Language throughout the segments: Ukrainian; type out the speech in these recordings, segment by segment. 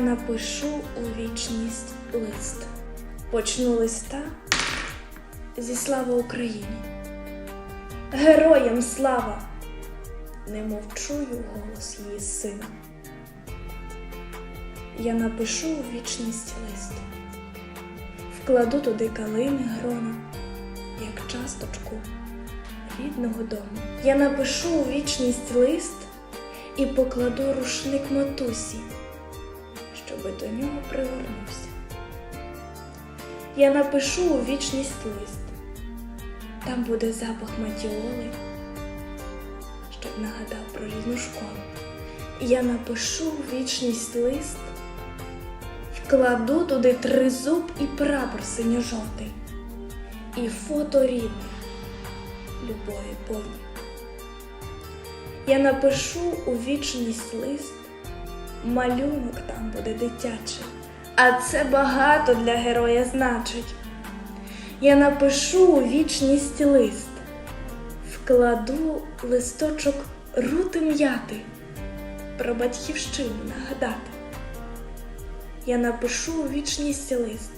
напишу у вічність лист. Почну листа зі слава Україні. Героям слава! Немов чую голос її сина. Я напишу у вічність лист, вкладу туди калини грона, як часточку рідного дому. Я напишу у вічність лист і покладу рушник матусі, щоби до нього пригорнувся. Я напишу у вічність лист, там буде запах матіоли, щоб нагадав про рідну школу. Я напишу у вічність лист, вкладу туди тризуб і прапор синьо-жовтий, і фото рідних любові повні. Я напишу у вічність лист, малюнок там буде дитячий, а це багато для героя значить. Я напишу у вічність лист, вкладу листочок рути м'яти, про батьківщину нагадати. Я напишу у вічність лист,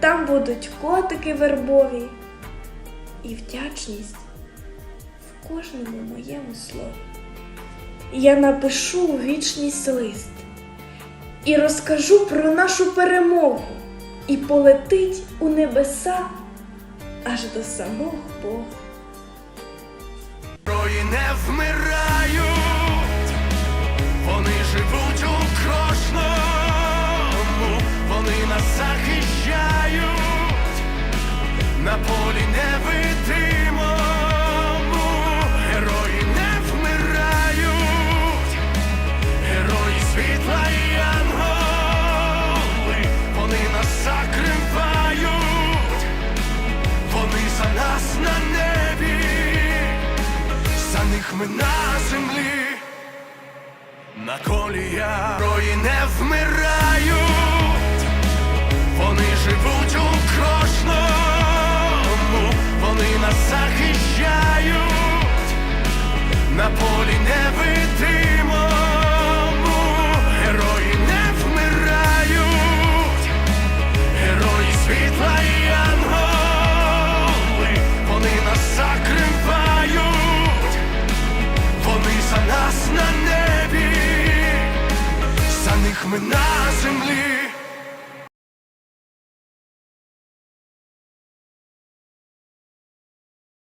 там будуть котики вербові і вдячність в кожному моєму слові. Я напишу у вічність лист і розкажу про нашу перемогу, і полетить у небеса аж до самого Бога. Не вмирають, ми на землі, на коліях Рої не вмирають, вони живуть у кожному, вони нас захищають. На полі ми на землі.